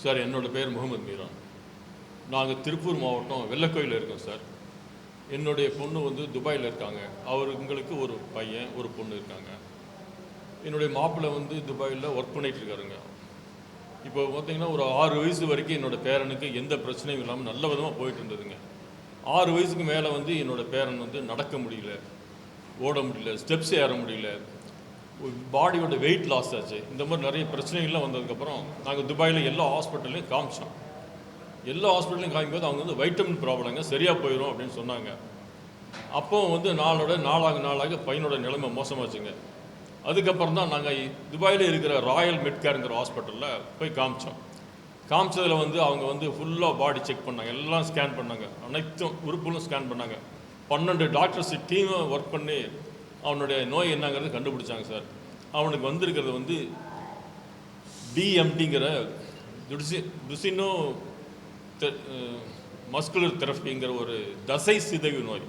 Sir என்னோட பேர் முகமது மீரான். நாங்கள் திருப்பூர் மாவட்டம் வெள்ளக்கோயில் இருக்கோம் சார். என்னுடைய பொண்ணு வந்து துபாயில் இருக்காங்க. அவருங்களுக்கு ஒரு பையன் ஒரு பொண்ணு இருக்காங்க. என்னுடைய மாப்பிள்ளை வந்து துபாயில் ஒர்க் பண்ணிகிட்டு இருக்காருங்க. இப்போ பார்த்தீங்கன்னா ஒரு ஆறு வயசு வரைக்கும் என்னோட பேரனுக்கு எந்த பிரச்சனையும் இல்லாமல் நல்ல விதமாக போயிட்டு இருந்ததுங்க. ஆறு வயசுக்கு மேலே வந்து என்னோடய பேரன் வந்து நடக்க முடியல ஓட முடியல ஸ்டெப்ஸ் ஏற முடியல. பாடியோட வெயிட் லாஸ் ஆச்சு. இந்த மாதிரி நிறைய பிரச்சனைகள்லாம் வந்ததுக்கப்புறம் நாங்கள் துபாயில் எல்லா ஹாஸ்பிட்டல்லையும் காமிச்சோம். எல்லா ஹாஸ்பிட்டலையும் காமிக்கும்போது அவங்க வந்து வைட்டமின் ப்ராப்ளங்க சரியாக போயிடும் அப்படின்னு சொன்னாங்க. அப்போ வந்து நாளோட நாளாக நாளாக பையனோட நிலைமை மோசமாச்சுங்க. அதுக்கப்புறம் தான் நாங்கள் துபாயில் இருக்கிற ராயல் மெட்கேருங்கிற ஹாஸ்பிட்டலில் போய் காமிச்சோம். காமிச்சதில் வந்து அவங்க வந்து ஃபுல்லாக பாடி செக் பண்ணாங்க. எல்லாம் ஸ்கேன் பண்ணாங்க. அனைத்தும் உறுப்புகளும் ஸ்கேன் பண்ணாங்க. பன்னெண்டு டாக்டர்ஸ் டீமும் ஒர்க் பண்ணி அவனுடைய நோய் என்னங்கிறது கண்டுபிடிச்சாங்க சார். அவனுக்கு வந்திருக்கிறது வந்து டிஎம்டிங்கிற துடிசி துசினோ மஸ்குலர் தெரப்பிங்கிற ஒரு தசை சிதைவு நோய்.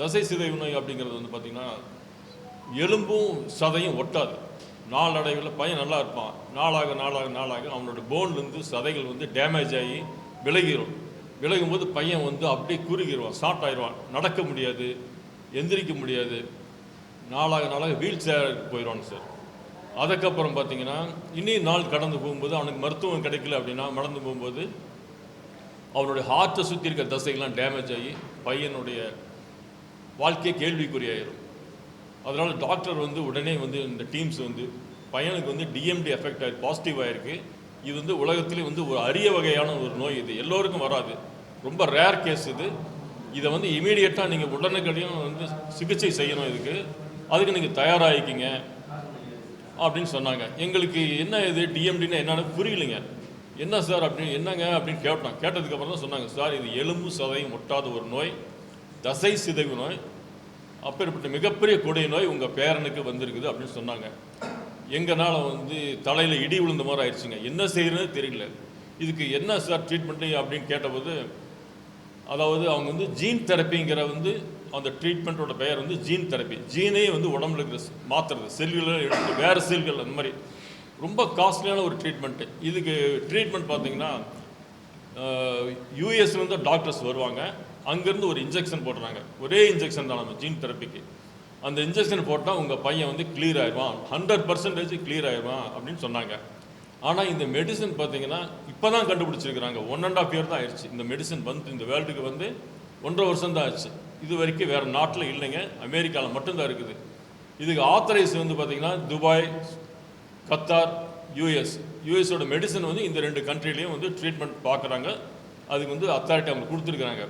தசை சிதைவு நோய் அப்படிங்கிறது வந்து பார்த்திங்கன்னா எலும்பும் சதையும் ஒட்டாது. நாளடைவில் பையன் நல்லா இருப்பான். நாளாக நாளாக நாளாக அவனோட போன்லேருந்து சதைகள் வந்து டேமேஜ் ஆகி விலகிரும். விலகும் போது பையன் வந்து அப்படியே குறுகிடுவான் ஷார்ட் ஆயிடுவான் நடக்க முடியாது. எந்திரிக்க முடியாது. நாளாக நாளாக வீல் சேருக்கு போயிடுவான் சார். அதுக்கப்புறம் பார்த்தீங்கன்னா இன்னும் நாள் கடந்து போகும்போது அவனுக்கு மருத்துவம் கிடைக்கல அப்படின்னா நடந்து போகும்போது அவனுடைய ஹார்ட்டை சுற்றி இருக்க தசைகள்லாம் டேமேஜ் ஆகி பையனுடைய வாழ்க்கையை கேள்விக்குறியாயிரும். அதனால் டாக்டர் வந்து உடனே வந்து இந்த டீம்ஸ் வந்து பையனுக்கு வந்து டிஎம்டி எஃபெக்ட் ஆகி பாசிட்டிவ் ஆகிருக்கு இது வந்து உலகத்திலே வந்து ஒரு அரிய வகையான ஒரு நோய் இது. எல்லோருக்கும் வராது. ரொம்ப ரேர் கேஸ் இது. இதை வந்து இமீடியட்டாக நீங்கள் உடனுக்கடியும் வந்து சிகிச்சை செய்யணும் இதுக்கு. அதுக்கு நீங்கள் தயாராகிக்கிங்க அப்படின்னு சொன்னாங்க. எங்களுக்கு என்ன இது டிஎம்டின்னு என்னன்னு புரியலைங்க. என்ன சார் அப்படின்னு என்னங்க அப்படின்னு கேட்டோம் கேட்டதுக்கப்புறம் தான் சொன்னாங்க சார் இது எலும்பு சதையும் ஒட்டாத ஒரு நோய் தசை சிதைவு நோய் அப்பேற்பட்ட மிகப்பெரிய கொடை நோய் உங்கள் பேரனுக்கு வந்திருக்குது அப்படின்னு சொன்னாங்க. எங்கனால வந்து தலையில் இடி விழுந்த மாதிரி ஆயிடுச்சுங்க. என்ன செய்யறதுன்னு தெரியல. இதுக்கு என்ன சார் ட்ரீட்மெண்ட்டு அப்படின்னு கேட்டபோது அதாவது அவங்க வந்து ஜீன் தெரப்பிங்கிற வந்து அந்த ட்ரீட்மெண்ட்டோட பெயர் வந்து ஜீன் தெரப்பி ஜீனே வந்து உடம்புல இருக்கிற மாத்துறது. செல்களை எடுத்து வேறு செல்கள் அந்த மாதிரி. ரொம்ப காஸ்ட்லியான ஒரு ட்ரீட்மெண்ட்டு இதுக்கு ட்ரீட்மெண்ட் பார்த்தீங்கன்னா யூஎஸ்லேருந்து டாக்டர்ஸ் வருவாங்க. அங்கேருந்து ஒரு இன்ஜெக்ஷன் போடுறாங்க. ஒரே இன்ஜெக்ஷன் தான் நம்ம ஜீன் தெரப்பிக்கு அந்த இன்ஜெக்ஷன் போட்டால் உங்கள் பையன் வந்து கிளியர் ஆயிடுவான் ஹண்ட்ரட் பர்சன்டேஜ் கிளியர் ஆயிடுவான் அப்படின்னு சொன்னாங்க. ஆனால் இந்த மெடிசன் பார்த்தீங்கன்னா இப்போ தான் கண்டுபிடிச்சிருக்கிறாங்க. ஒன் அண்ட் ஆஃப் இயர் தான் ஆயிடுச்சு. இந்த மெடிசன் வந்து இந்த வேர்ல்டுக்கு வந்து ஒன்றரை வருஷம் தான் ஆச்சு. இது வரைக்கும் வேறு நாட்டில் இல்லைங்க. அமெரிக்காவில் மட்டும்தான் இருக்குது. இதுக்கு ஆத்தரைஸ் வந்து பார்த்தீங்கன்னா துபாய் கத்தார் யூஎஸ் யூஎஸோட மெடிசன் வந்து இந்த ரெண்டு கண்ட்ரிலையும் வந்து ட்ரீட்மெண்ட் பார்க்குறாங்க அதுக்கு வந்து அத்தாரிட்டி அவங்க கொடுத்துருக்குறாங்க.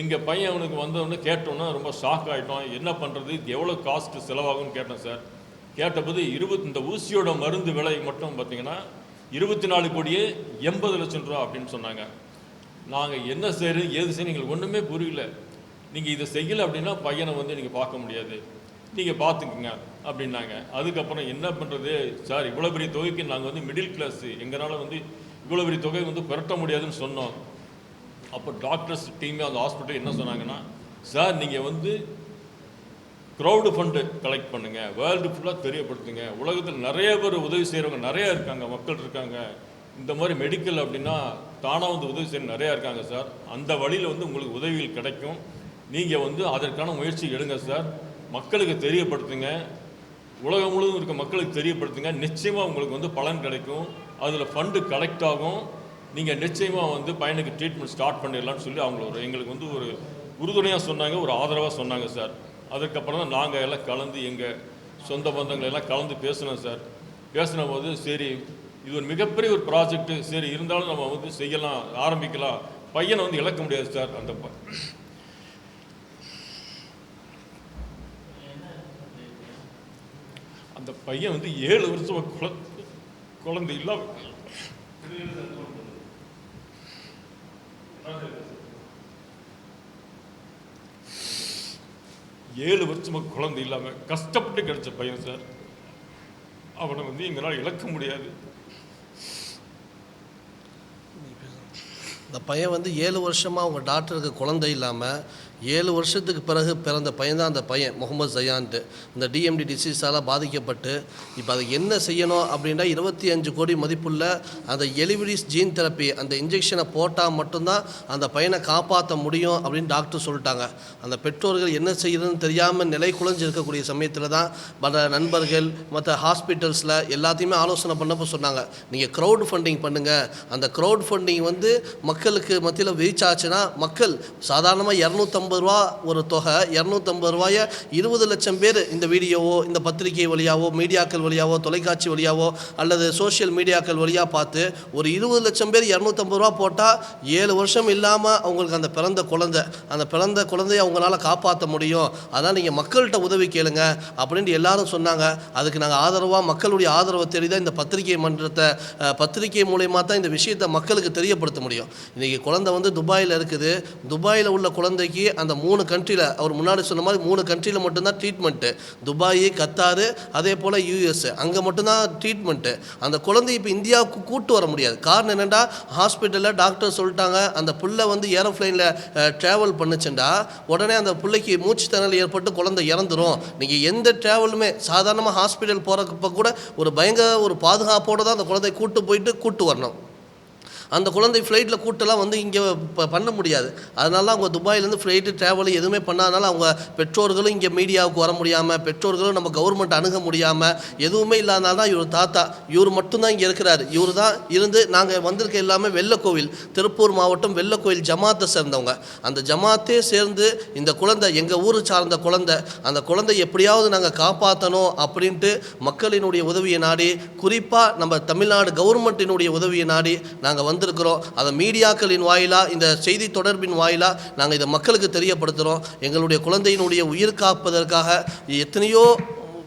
எங்கள் பையன் அவனுக்கு வந்தவொடனே கேட்டோன்னா ரொம்ப ஷாக் ஆகிட்டோம் என்ன பண்ணுறது இது எவ்வளோ காஸ்ட் செலவாகும்னு கேட்டேன் சார். கேட்டபோது இருபத்தி இந்த ஊசியோட மருந்து விலை மட்டும் பார்த்தீங்கன்னா இருபத்தி நாலு கோடியே எண்பது லட்சம் ரூபா அப்படின்னு சொன்னாங்க. நாங்கள் என்ன செய்கிறது ஏது செய்ய எங்களுக்கு ஒன்றுமே புரியல. நீங்கள் இதை செய்யலை அப்படின்னா பையனை வந்து நீங்கள் பார்க்க முடியாது. நீங்கள் பார்த்துக்குங்க அப்படின்னாங்க. அதுக்கப்புறம் என்ன பண்ணுறது சார் இவ்வளோ பெரிய தொகைக்கு நாங்கள் வந்து மிடில் கிளாஸு எங்களால் வந்து இவ்வளோ பெரிய தொகை வந்து புரட்ட முடியாதுன்னு சொன்னோம். அப்போ டாக்டர்ஸ் டீமே அந்த ஹாஸ்பிட்டல் என்ன சொன்னாங்கன்னா சார் நீங்கள் வந்து க்ரௌடு ஃபண்டு கலெக்ட் பண்ணுங்கள் வேர்ல்டு ஃபுல்லாக தெரியப்படுத்துங்க. உலகத்தில் நிறைய பேர் உதவி செய்கிறவங்க நிறையா இருக்காங்க. மக்கள் இருக்காங்க. இந்த மாதிரி மெடிக்கல் அப்படின்னா தானாக வந்து உதவி செய்ய நிறையா இருக்காங்க சார். அந்த வழியில் வந்து உங்களுக்கு உதவிகள் கிடைக்கும். நீங்கள் வந்து அதற்கான முயற்சி எடுங்க சார். மக்களுக்கு தெரியப்படுத்துங்க. உலகம் முழுவதும் இருக்க மக்களுக்கு தெரியப்படுத்துங்க. நிச்சயமாக உங்களுக்கு வந்து பலன் கிடைக்கும். அதில் ஃபண்டு கலெக்ட் ஆகும். நீங்கள் நிச்சயமாக வந்து பையனுக்கு ட்ரீட்மெண்ட் ஸ்டார்ட் பண்ணிடலாம்னு சொல்லி அவங்கள ஒரு எங்களுக்கு வந்து ஒரு உறுதுணையாக சொன்னாங்க ஒரு ஆதரவாக சொன்னாங்க சார். அதுக்கப்புறம் தான் நாங்கள் எல்லாம் கலந்து எங்கள் சொந்த பந்தங்கள் எல்லாம் கலந்து பேசினோம் சார். பேசின போது சரி இது ஒரு மிகப்பெரிய ஒரு ப்ராஜெக்ட்டு சரி இருந்தாலும் நம்ம வந்து செய்யலாம் ஆரம்பிக்கலாம். பையனை வந்து இழக்க முடியாது சார். அந்த அந்த பையன் வந்து ஏழு வருஷமா குழந்தை குழந்தை இல்லாம ஏழு வருஷமா குழந்தை இல்லாம கஷ்டப்பட்டு கிடைச்ச பையன் சார். அவனை வந்து எங்களால் இழக்க முடியாது. இந்த பையன் வந்து ஏழு வருஷமாக அவங்க டாக்டருக்கு குழந்தை இல்லாமல் ஏழு வருஷத்துக்கு பிறகு பிறந்த பையன் தான் அந்த பையன் முகமது ஜயான்ட்டு. இந்த டிஎம்டி டிசீஸால் பாதிக்கப்பட்டு இப்போ அதை என்ன செய்யணும் அப்படின்னா இருபத்தி அஞ்சு கோடி மதிப்புள்ள அந்த எலிவிடிஸ் ஜீன் தெரப்பி அந்த இன்ஜெக்ஷனை போட்டால் மட்டும்தான் அந்த பையனை காப்பாற்ற முடியும் அப்படின்னு டாக்டர் சொல்லிட்டாங்க. அந்த பெற்றோர்கள் என்ன செய்யறதுன்னு தெரியாமல் நிலை குலைஞ்சு இருக்கக்கூடிய சமயத்தில் தான் மற்ற நண்பர்கள் மற்ற ஹாஸ்பிட்டல்ஸில் எல்லாத்தையுமே ஆலோசனை பண்ணப்போ சொன்னாங்க. நீங்கள் க்ரௌட் ஃபண்டிங் பண்ணுங்கள் அந்த க்ரௌட் ஃபண்டிங் வந்து மக்களுக்கு மத்தியில் ரீச் ஆச்சுன்னா மக்கள் சாதாரணமாக இரநூத்தம்பது ரூபா ஒரு தொகை இரநூத்தம்பது ரூபாய இருபது லட்சம் பேர் இந்த வீடியோவோ இந்த பத்திரிகை வழியாவோ மீடியாக்கள் வழியாவோ தொலைக்காட்சி வழியாவோ அல்லது சோஷியல் மீடியாக்கள் வழியாக பார்த்து ஒரு இருபது லட்சம் பேர் இரநூத்தம்பது ரூபா போட்டால் ஏழு வருஷம் இல்லாமல் அவங்களுக்கு அந்த பிறந்த குழந்தை அந்த பிறந்த குழந்தைய அவங்களால காப்பாற்ற முடியும். அதனால் நீங்கள் மக்கள்கிட்ட உதவி கேளுங்க அப்படின்ட்டு எல்லாரும் சொன்னாங்க. அதுக்கு நாங்கள் ஆதரவாக மக்களுடைய ஆதரவை தேடி தான் இந்த பத்திரிகை மன்றத்தை பத்திரிகை மூலயமா தான் இந்த விஷயத்தை மக்களுக்கு தெரியப்படுத்த முடியும். இன்றைக்கி குழந்தை வந்து துபாயில் இருக்குது. துபாயில் உள்ள குழந்தைக்கு அந்த மூணு கண்ட்ரியில் அவர் முன்னாடி சொன்ன மாதிரி மூணு கண்ட்ரியில் மட்டும்தான் ட்ரீட்மெண்ட்டு துபாய் கத்தாரு அதே போல் யூஎஸ் அங்கே மட்டும்தான் ட்ரீட்மெண்ட்டு அந்த குழந்தை இப்போ இந்தியாவுக்கு கூட்டு வர முடியாது. காரணம் என்னென்னா ஹாஸ்பிட்டலில் டாக்டர் சொல்லிட்டாங்க அந்த புள்ளை வந்து ஏரோப்ளைனில் ட்ராவல் பண்ணுச்சுண்டா உடனே அந்த பிள்ளைக்கு மூச்சு திணறல் ஏற்பட்டு குழந்தை இறந்துடும் நீங்கள் எந்த ட்ராவலுமே சாதாரணமாக ஹாஸ்பிட்டல் போகிறப்ப கூட ஒரு பயங்கர ஒரு பாதுகாப்போடு தான் அந்த குழந்தை கூட்டு போயிட்டு கூட்டு வரணும். அந்த குழந்தை ஃப்ளைட்டில் கூட்டெல்லாம் வந்து இங்கே பண்ண முடியாது. அதனால அவங்க துபாயிலேருந்து ஃப்ளைட்டு ட்ராவல் எதுவுமே பண்ணாதனால அவங்க பெற்றோர்களும் இங்கே மீடியாவுக்கு வர முடியாமல் பெற்றோர்களும் நம்ம கவர்மெண்ட் அணுக முடியாமல் எதுவுமே இல்லாதனால தான் இவர் தாத்தா இவர் மட்டும்தான் இங்கே இருக்கிறார். இவர் தான் இருந்து நாங்கள் வந்திருக்க எல்லாமே வெள்ளக்கோவில் திருப்பூர் மாவட்டம் வெள்ளக்கோவில் ஜமாத்தை சேர்ந்தவங்க. அந்த ஜமாத்தே சேர்ந்து இந்த குழந்தை எங்கள் ஊர் சார்ந்த குழந்தை அந்த குழந்தை எப்படியாவது நாங்கள் காப்பாற்றணும் அப்படின்ட்டு மக்களினுடைய உதவியை நாடி குறிப்பாக நம்ம தமிழ்நாடு கவர்மெண்ட்டினுடைய உதவியை நாடி நாங்கள் வந்து வந்திருக்கிறோம். அதை மீடியாக்களின் வாயிலாக இந்த செய்தி தொடர்பின் வாயிலாக நாங்கள் இதை மக்களுக்கு தெரியப்படுத்துகிறோம் எங்களுடைய குழந்தையினுடைய உயிர் காப்பதற்காக எத்தனையோ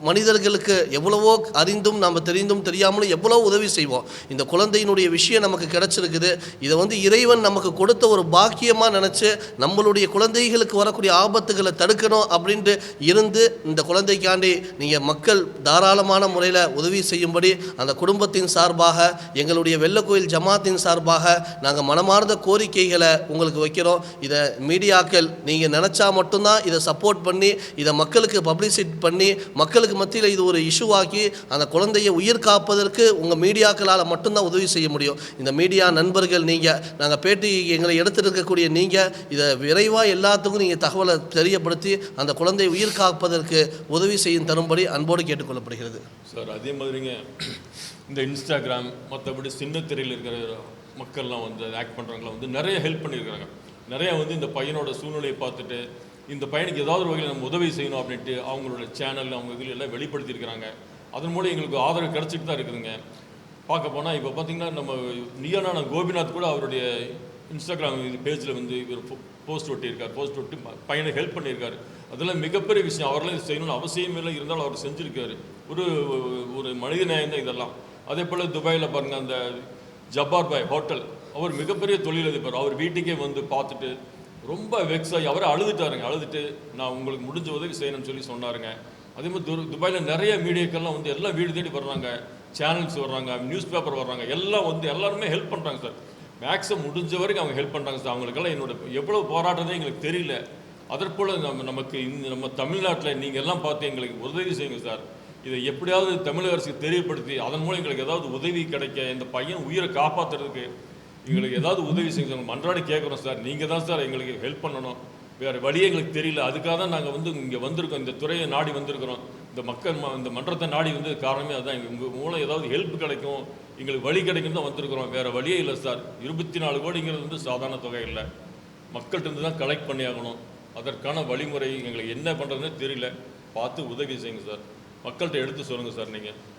மனிதர்களுக்கு எவ்வளவோ அறிந்தும் நம்ம தெரிந்தும் தெரியாமலும் எவ்வளோ உதவி செய்வோம். இந்த குழந்தையினுடைய விஷயம் நமக்கு கிடச்சிருக்குது. இதை வந்து இறைவன் நமக்கு கொடுத்த ஒரு பாக்கியமாக நினச்சி நம்மளுடைய குழந்தைகளுக்கு வரக்கூடிய ஆபத்துகளை தடுக்கணும் அப்படின்ட்டு இருந்து இந்த குழந்தைக்காண்டி நீங்கள் மக்கள் தாராளமான முறையில் உதவி செய்யும்படி அந்த குடும்பத்தின் சார்பாக எங்களுடைய வெள்ளக்கோயில் ஜமாத்தின் சார்பாக நாங்கள் மனமார்ந்த கோரிக்கைகளை உங்களுக்கு வைக்கிறோம். இதை மீடியாக்கள் நீங்கள் நினச்சா மட்டும்தான் இதை சப்போர்ட் பண்ணி இதை மக்களுக்கு பப்ளிசிட் பண்ணி மக்களுக்கு மத்தியில் இது ஒரு இஷ்யூவாக்கி அந்த குழந்தையை உயிர் காப்பதற்கு உங்கள் மீடியாக்களால் மட்டும்தான் உதவி செய்ய முடியும். இந்த மீடியா நண்பர்கள் நீங்கள் நாங்கள் பேட்டி எங்களை எடுத்துருக்கக்கூடிய இருக்கக்கூடிய நீங்கள் இதை விரைவாக எல்லாத்துக்கும் நீங்கள் தகவலை தெரியப்படுத்தி அந்த குழந்தையை உயிர் காப்பதற்கு உதவி செய்யும் தரும்படி அன்போடு கேட்டுக்கொள்ளப்படுகிறது. சார் அதே மாதிரிங்க இந்த இன்ஸ்டாகிராம் மற்றபடி சின்ன திரையில் இருக்கிற மக்கள்லாம் வந்து ஆக்ட் பண்ணுறவங்களாம் வந்து நிறைய ஹெல்ப் பண்ணியிருக்காங்க நிறைய வந்து இந்த பையனோட சூழ்நிலையை பார்த்துட்டு இந்த பையனுக்கு ஏதாவது ஒரு வகையில் நம்ம உதவி செய்யணும் அப்படின்ட்டு அவங்களோட சேனல் அவங்க இதில் எல்லாம் வெளிப்படுத்தியிருக்கிறாங்க. அதன் மூலம் எங்களுக்கு ஆதரவு கிடச்சிட்டு தான் இருக்குதுங்க. பார்க்க போனால் இப்போ பார்த்தீங்கன்னா நம்ம நியனான கோபிநாத் கூட அவருடைய இன்ஸ்டாகிராம் இது பேஜில் வந்து இவர் போஸ்ட் ஒட்டியிருக்கார். போஸ்ட் ஒட்டி பையனை ஹெல்ப் பண்ணியிருக்காரு. அதெல்லாம் மிகப்பெரிய விஷயம். அவரெல்லாம் இது செய்யணும்னு அவசியம் இல்லை. இருந்தாலும் அவர் செஞ்சுருக்காரு. ஒரு ஒரு மனித நேயம் தான் இதெல்லாம். அதே போல் துபாயில் பாருங்கள் அந்த ஜப்பார் பாய் ஹோட்டல். அவர் மிகப்பெரிய தொழிலதிபர். அவர் வீட்டுக்கே வந்து பார்த்துட்டு ரொம்ப வெக்ஸ் ஆகி அவரை அழுதுட்டாருங்க. அழுதுட்டு நான் உங்களுக்கு முடிஞ்ச உதவி செய்யணும்னு சொல்லி சொன்னாருங்க. அதே மாதிரி து துபாயில் நிறைய மீடியாக்கள்லாம் வந்து எல்லாம் வீடு தேடி வர்றாங்க. சேனல்ஸ் வர்றாங்க நியூஸ் பேப்பர் வர்றாங்க. எல்லாம் வந்து எல்லாருமே ஹெல்ப் பண்ணுறாங்க சார் மேக்ஸிமம் முடிஞ்ச வரைக்கும் அவங்க ஹெல்ப் பண்ணுறாங்க சார் அவங்களுக்கெல்லாம் என்னோட எவ்வளோ போராட்டமே எங்களுக்கு தெரியல. அதற்போல் நம்ம நமக்கு இந்த நம்ம தமிழ்நாட்டில் நீங்கள் எல்லாம் பார்த்து எங்களுக்கு உதவி செய்யுங்க சார் இதை எப்படியாவது தமிழக அரசுக்கு தெரியப்படுத்தி அதன் மூலம் எங்களுக்கு ஏதாவது உதவி கிடைக்க இந்த பையன் உயிரை காப்பாற்றுறதுக்கு எங்களுக்கு ஏதாவது உதவி செய்யுங்க. நாங்கள் மன்றாடி கேட்குறோம் சார். நீங்கள் தான் சார் எங்களுக்கு ஹெல்ப் பண்ணணும். வேறு வழியே எங்களுக்கு தெரியல. அதுக்காக தான் நாங்கள் வந்து இங்கே வந்திருக்கோம். இந்த துறையை நாடி வந்திருக்கிறோம். இந்த மக்கள் ம- இந்த மன்றத்தை நாடி வந்து காரணமே அதுதான் உங்கள் மூலம் ஏதாவது ஹெல்ப் கிடைக்கும். எங்களுக்கு வழி கிடைக்கும் தான் வந்திருக்கிறோம். வேறு வழியே இல்லை சார். இருபத்தி நாலு கோடிங்கிறது வந்து சாதாரண தொகை இல்லை. மக்கள்கிட்ட இருந்து தான் கலெக்ட் பண்ணி ஆகணும். அதற்கான வழிமுறை எங்களுக்கு என்ன பண்ணுறதுன்னு தெரியல. பார்த்து உதவி செய்யுங்க சார். மக்கள்கிட்ட எடுத்து சொல்லுங்கள் சார் நீங்கள்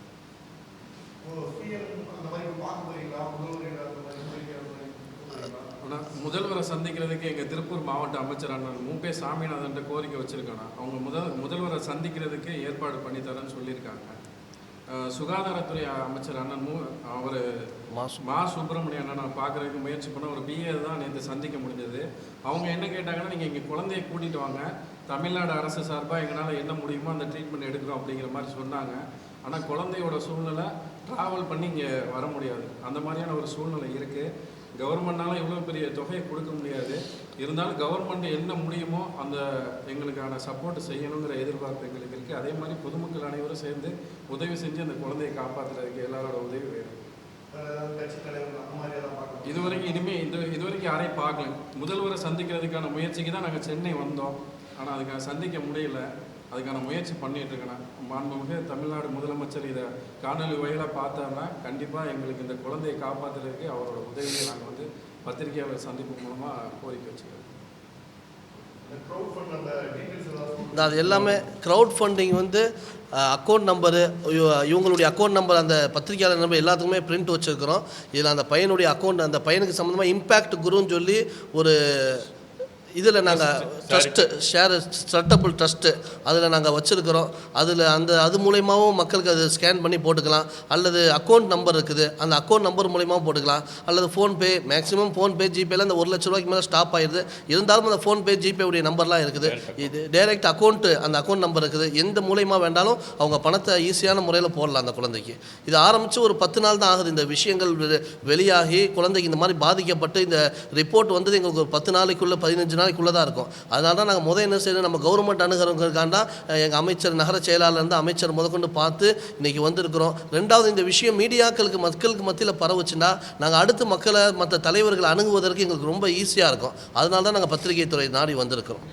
ஆனால் முதல்வரை சந்திக்கிறதுக்கு எங்கள் திருப்பூர் மாவட்ட அமைச்சர் அண்ணன் மூப்பே சாமிநாதன் கோரிக்கை வச்சுருக்காங்க அவங்க முதல் முதல்வரை சந்திக்கிறதுக்கு ஏற்பாடு பண்ணித்தரேன்னு சொல்லியிருக்காங்க. சுகாதாரத்துறை அமைச்சர் அண்ணன் மூ அவர் மா சுப்பிரமணிய அண்ணனை பார்க்குறதுக்கு முயற்சி பண்ண ஒரு பிஏ தான் நேற்று சந்திக்க முடிஞ்சது. அவங்க என்ன கேட்டாங்கன்னா நீங்கள் இங்கே குழந்தைய கூட்டிகிட்டு வாங்க. தமிழ்நாடு அரசு சார்பாக எங்களால் என்ன முடியுமோ அந்த ட்ரீட்மெண்ட் எடுக்கிறோம் அப்படிங்கிற மாதிரி சொன்னாங்க. ஆனால் குழந்தையோட சூழ்நிலை ட்ராவல் பண்ணி இங்கே வர முடியாது. அந்த மாதிரியான ஒரு சூழ்நிலை இருக்குது கவர்மெண்ட்னால இவ்வளோ பெரிய தொகையை கொடுக்க முடியாது. இருந்தாலும் கவர்மெண்ட் என்ன முடியுமோ அந்த எங்களுக்கான சப்போர்ட் செய்யணுங்கிற எதிர்பார்ப்பு எங்களுக்கு இருக்குது அதே மாதிரி பொதுமக்கள் அனைவரும் சேர்ந்து உதவி செஞ்சு அந்த குழந்தையை காப்பாற்றுறதுக்கு எல்லாரோட உதவி வேணும். தலைவர் இதுவரைக்கும் இனிமேல் இந்த இதுவரைக்கும் யாரையும் பார்க்கல. முதல்வரை சந்திக்கிறதுக்கான முயற்சிக்கு தான் நாங்கள் சென்னை வந்தோம். ஆனால் அதுக்காக சந்திக்க முடியல. அதுக்கான முயற்சி பண்ணிட்டு இருக்கேன். மாண்புமிகு தமிழ்நாடு முதலமைச்சர் இதை காணொலி வழியில பார்த்தாருன்னா கண்டிப்பாக எங்களுக்கு இந்த குழந்தையை காப்பாற்றுறதுக்கு அவரோட உதவியை நாங்கள் வந்து பத்திரிகையாளர் சந்திப்பு மூலமாக கோரிக்கை வச்சுக்கிறோம். அது எல்லாமே க்ரௌட் ஃபண்டிங் வந்து அக்கௌண்ட் நம்பரு இவங்களுடைய அக்கௌண்ட் நம்பர் அந்த பத்திரிக்கையாளர் நம்பர் எல்லாத்துக்குமே பிரிண்ட் வச்சுருக்கிறோம். இதில் அந்த பையனுடைய அக்கௌண்ட் அந்த பையனுக்கு சம்மந்தமாக இம்பேக்ட் குருன்னு சொல்லி ஒரு இதில் நாங்கள் ட்ரஸ்ட்டு ஷேர் ஸ்டார்டபிள் ட்ரஸ்ட்டு அதில் நாங்கள் வச்சுருக்கிறோம். அதில் அந்த அது மூலயமாவும் மக்களுக்கு அது ஸ்கேன் பண்ணி போட்டுக்கலாம். அல்லது அக்கௌண்ட் நம்பர் இருக்குது. அந்த அக்கௌண்ட் நம்பர் மூலயமாவும் போட்டுக்கலாம். அல்லது ஃபோன்பே மேக்ஸிமம் ஃபோன்பே ஜிபேல அந்த ஒரு லட்ச ரூபாய்க்கு மேலே ஸ்டாப் ஆயிடுது. இருந்தாலும் அந்த ஃபோன்பே ஜிபே உடைய நம்பர்லாம் இருக்குது. இது டைரக்ட் அக்கௌண்ட்டு அந்த அக்கௌண்ட் நம்பர் இருக்குது. எந்த மூலயமா வேண்டாலும் அவங்க பணத்தை ஈஸியான முறையில் போடலாம் அந்த குழந்தைக்கு. இது ஆரம்பித்து ஒரு பத்து நாள் தான் ஆகுது. இந்த விஷயங்கள் வெளியாகி குழந்தைக்கு இந்த மாதிரி பாதிக்கப்பட்டு இந்த ரிப்போர்ட் வந்தது எங்களுக்கு ஒரு பத்து நாளைக்குள்ளே பதினஞ்சு நாளைக்குள்ளே தான் இருக்கும். அதனால தான் நாங்கள் முதல் என்ன செய்யணும் நம்ம கவர்மெண்ட் அணுகிறவங்களுக்காண்டா எங்கள் அமைச்சர் நகர செயலாளர்லேருந்து அமைச்சர் முதற்கொண்டு பார்த்து இன்றைக்கி வந்திருக்கிறோம். ரெண்டாவது இந்த விஷயம் மீடியாக்களுக்கு மக்களுக்கு மத்தியில் பரவுச்சுன்னா நாங்கள் அடுத்து மக்களை மற்ற தலைவர்களை அணுகுவதற்கு எங்களுக்கு ரொம்ப ஈஸியாக இருக்கும். அதனால தான் நாங்கள் பத்திரிகை துறை நாடி வந்திருக்கிறோம்.